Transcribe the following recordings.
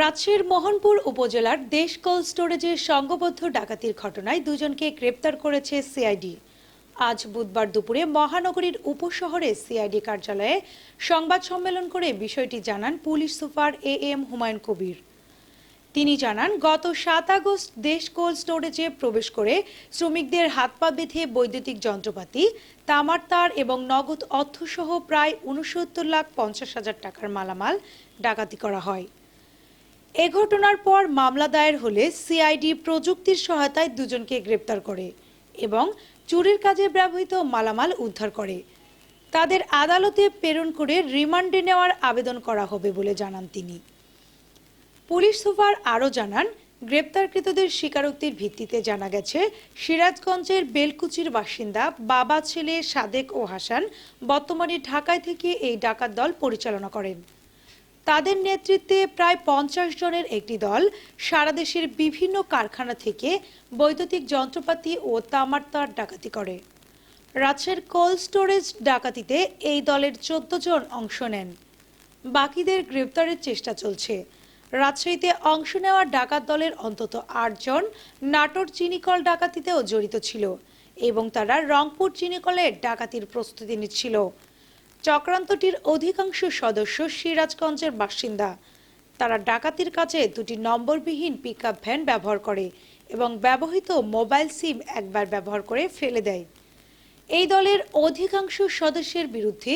রাজশাহীর মোহনপুর উপজেলার দেশ কোল্ড স্টোরেজে সংঘবদ্ধ ডাকাতির ঘটনায় দুজনকে গ্রেপ্তার করেছে সিআইডি। আজ বুধবার দুপুরে মহানগরীর উপশহরে সিআইডি কার্যালয়ে সংবাদ সম্মেলন করে বিষয়টি জানান police super A M Humayun Kabir. তিনি জানান, গত সাত আগস্ট দেশ কোল্ড স্টোরেজে প্রবেশ করে শ্রমিকদের হাত পা বেঁধে বৈদ্যুতিক যন্ত্রপাতি, তামার তার এবং নগদ অর্থসহ প্রায় উনসত্তর লাখ পঞ্চাশ হাজার টাকার মালামাল ডাকাতি করা হয়। এ ঘটনার পর মামলা দায়ের হলে সিআইডি প্রযুক্তির সহায়তায় দুজনকে গ্রেপ্তার করে এবং চুরির কাজে ব্যবহৃত মালামাল উদ্ধার করে। তাদের আদালতে প্রেরণ করে রিমান্ডে নেওয়ার আবেদন করা হবে বলে জানান তিনি। পুলিশ সুপার আরও জানান, গ্রেপ্তারকৃতদের স্বীকারোক্তির ভিত্তিতে জানা গেছে, সিরাজগঞ্জের বেলকুচির বাসিন্দা বাবা ছেলে সাদেক ও হাসান বর্তমানে ঢাকায় থেকে এই ডাকাত দল পরিচালনা করেন। তাদের নেতৃত্বে প্রায় পঞ্চাশ জনের একটি দল সারা দেশের বিভিন্ন কারখানা থেকে বৈদ্যুতিক যন্ত্রপাতি ও তামার তার ডাকাতি করে। রাজশাহীর কোল্ড স্টোরেজ ডাকাতিতে এই দলের চোদ্দ জন অংশ নেন। বাকিদের গ্রেপ্তারের চেষ্টা চলছে। রাজশাহীতে অংশ নেওয়া ডাকাত দলের অন্তত আটজন নাটোর চিনিকল ডাকাতিতেও জড়িত ছিল এবং তারা রংপুর চিনিকলের ডাকাতির প্রস্তুতি নিচ্ছিল। চক্রান্তটির অধিকাংশ সদস্য সিরাজগঞ্জের বাসিন্দা। তারা ডাকাতির কাজে দুটি নম্বরবিহীন পিকআপ ভ্যান ব্যবহার করে এবং ব্যবহৃত মোবাইল সিম একবার ব্যবহার করে ফেলে দেয়। এই দলের অধিকাংশ সদস্যের বিরুদ্ধে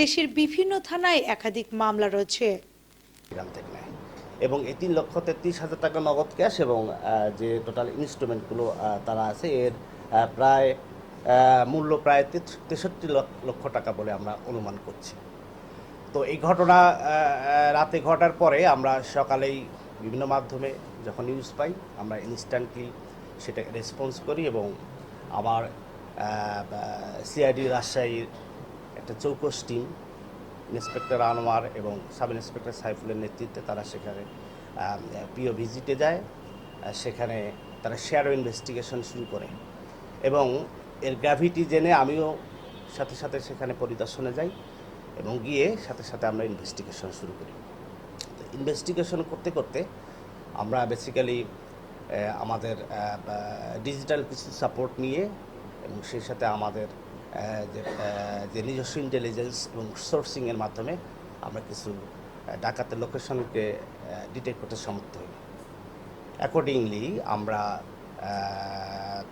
দেশের বিভিন্ন থানায় একাধিক মামলা রয়েছে। এবং এই তিন লক্ষ তেত্রিশ হাজার টাকা নগদ ক্যাশ এবং যে টোটাল ইনস্ট্রুমেন্টগুলো তারা আছে, এর প্রায় মূল্য প্রায় তেষট্টি লক- লক্ষ টাকা বলে আমরা অনুমান করছি। তো এই ঘটনা রাতে ঘটার পরে আমরা সকালেই বিভিন্ন মাধ্যমে যখন নিউজ পাই, আমরা ইনস্ট্যান্টলি সেটা রেসপন্স করি এবং আমার সিআইডি রাজশাহীর একটা চৌকস টিম ইন্সপেক্টর আনোয়ার এবং সাব ইন্সপেক্টর সাইফুলের নেতৃত্বে তারা সেখানে পিও ভিজিটে যায়। সেখানে তারা শেয়ারো ইনভেস্টিগেশন শুরু করে। এবং এর গ্র্যাভিটি জেনে আমিও সাথে সাথে সেখানে পরিদর্শনে যাই এবং গিয়ে সাথে সাথে আমরা ইনভেস্টিগেশন শুরু করি। তো ইনভেস্টিগেশন করতে করতে আমরা বেসিক্যালি আমাদের ডিজিটাল কিছু সাপোর্ট নিয়ে এবং সেই সাথে আমাদের যে নিজস্ব ইন্টেলিজেন্স এবং সোর্সিংয়ের মাধ্যমে আমরা কিছু ডাকাতের লোকেশনকে ডিটেক্ট করতে সমর্থ হই। অ্যাকর্ডিংলি আমরা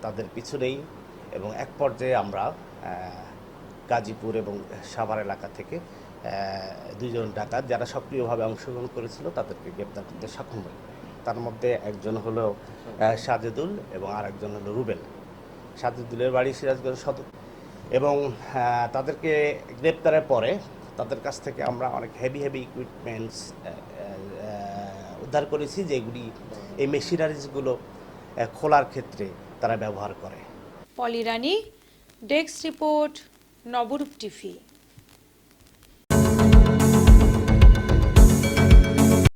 তাদের পিছু নেই এবং এক পর্যায়ে আমরা গাজীপুর এবং সাভার এলাকা থেকে দুজন ডাকাত যারা সক্রিয়ভাবে অংশগ্রহণ করেছিল তাদেরকে গ্রেপ্তার করতে সক্ষম হই। তার মধ্যে একজন হলো সাজেদুল এবং আরেকজন হলো রুবেল। সাজেদুলের বাড়ি সিরাজগঞ্জ সদর। এবং তাদেরকে গ্রেপ্তারের পরে তাদের কাছ থেকে আমরা অনেক হেভি হেভি ইকুইপমেন্টস উদ্ধার করেছি যেগুলি এই মেশিনারিজগুলো খোলার ক্ষেত্রে তারা ব্যবহার করে। Polirani desk report Nabarup TV.